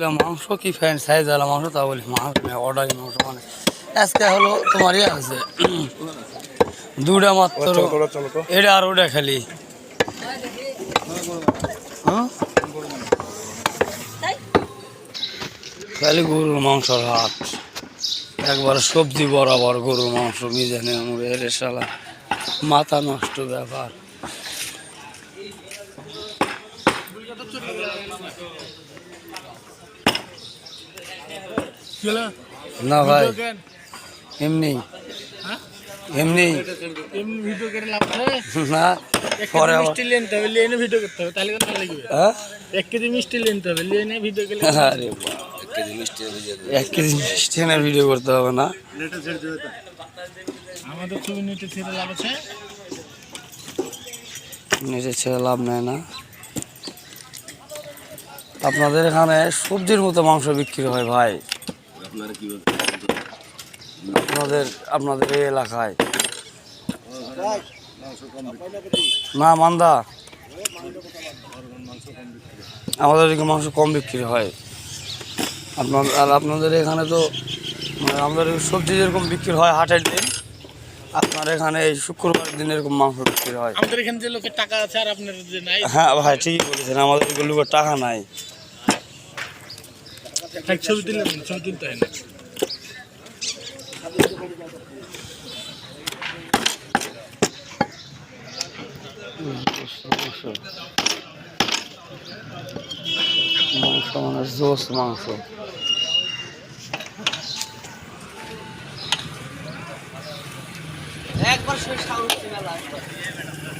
মাংস কি fan size আলা মাংস? তা বলি মাংস অর্ডারি মাংস মানে আজকে হলো তোমার ইয়ে আছে। দুটা মাত্র। এটা আর ওটা খালি। হ্যাঁ? খালি গরুর মাংসর হাত। একবার সবজি বরাবর গরুর মাংস মিজানে মুড়ে এর শালা। মাথা নষ্ট ব্যাপার। না ভাই এমনি। এমনি। ভিডিও করে লাভ না পরে মিষ্টি হবে ভিডিও করতে হবে তাহলে কেন লাগবে। হ্যাঁ? এক কেজি মিষ্টি হবে নিয়ে ভিডিও করে আরে বাবা। এক কেজি মিষ্টি এনে ভিডিও করতে হবে না। আমাদের ছবি ছেড়ে লাভ আছে? ছেড়ে লাভ নেয় না। আপনাদের এখানে সবজির মতো মাংস বিক্রি হয় ভাই। আপনাদের আপনাদের এই এলাকায়। না মান্দা। আমাদের এদিকে মাংস কম বিক্রি হয়। আপনার আর আপনাদের এখানে তো মানে আমাদের সবজি যেরকম বিক্রি হয় হাটের দিন আপনার এখানে এই শুক্রবার দিন এরকম মাংস বিক্রি হয়। আমাদের এখানে যে লোকের টাকা আছে আর আপনার যে নাই। হ্যাঁ ভাই ঠিকই বলেছেন। আমাদের এগুলো টাকা নাই। ছবি তুললে ছবি তুলতে হয় না। মাংস মানে জোস মাংস। ওটা এটা দেখানো